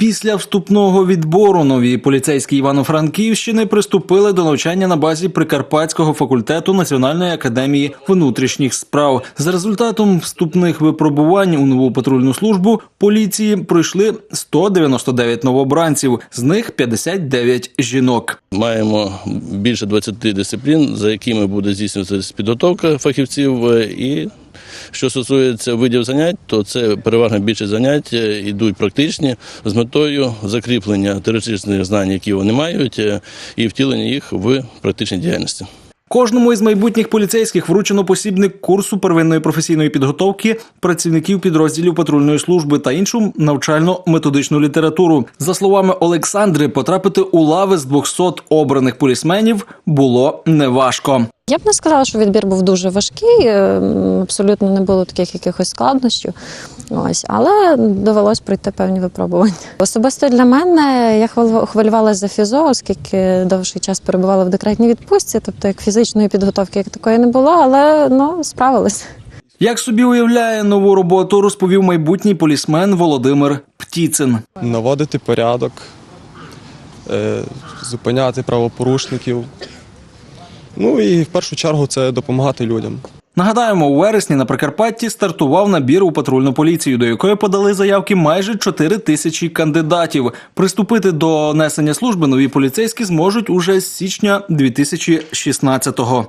Після вступного відбору нові поліцейські Івано-Франківщини приступили до навчання на базі Прикарпатського факультету Національної академії внутрішніх справ. За результатом вступних випробувань у нову патрульну службу поліції пройшли 199 новобранців, з них 59 жінок. Маємо більше 20 дисциплін, за якими буде здійснюватися підготовка фахівців. е, І що стосується видів занять, то це переважно більше занять е, йдуть практичні з метою закріплення теоретичних знань, які вони мають, е, і втілення їх в практичній діяльності. Кожному із майбутніх поліцейських вручено посібник курсу первинної професійної підготовки працівників підрозділів патрульної служби та іншу навчально-методичну літературу. За словами Олександри, потрапити у лави з 200 обраних полісменів було неважко. Я б не сказала, що відбір був дуже важкий, е, абсолютно не було таких якихось складнощів. Ось, але довелось пройти певні випробування. Особисто для мене я хвилю- хвилювалася за фізо, оскільки довший час перебувала в декретній відпустці, тобто як фізичної підготовки як такої не було, але ну справилась. Як собі уявляє нову роботу, розповів майбутній полісмен Володимир Птіцин. наводити порядок, е, зупиняти правопорушників. Ну і в першу чергу це допомагати людям. Нагадаємо, у вересні на Прикарпатті стартував набір у патрульну поліцію, до якої подали заявки майже 4 тисячі кандидатів. Приступити до несення служби нові поліцейські зможуть уже з січня 2016-го.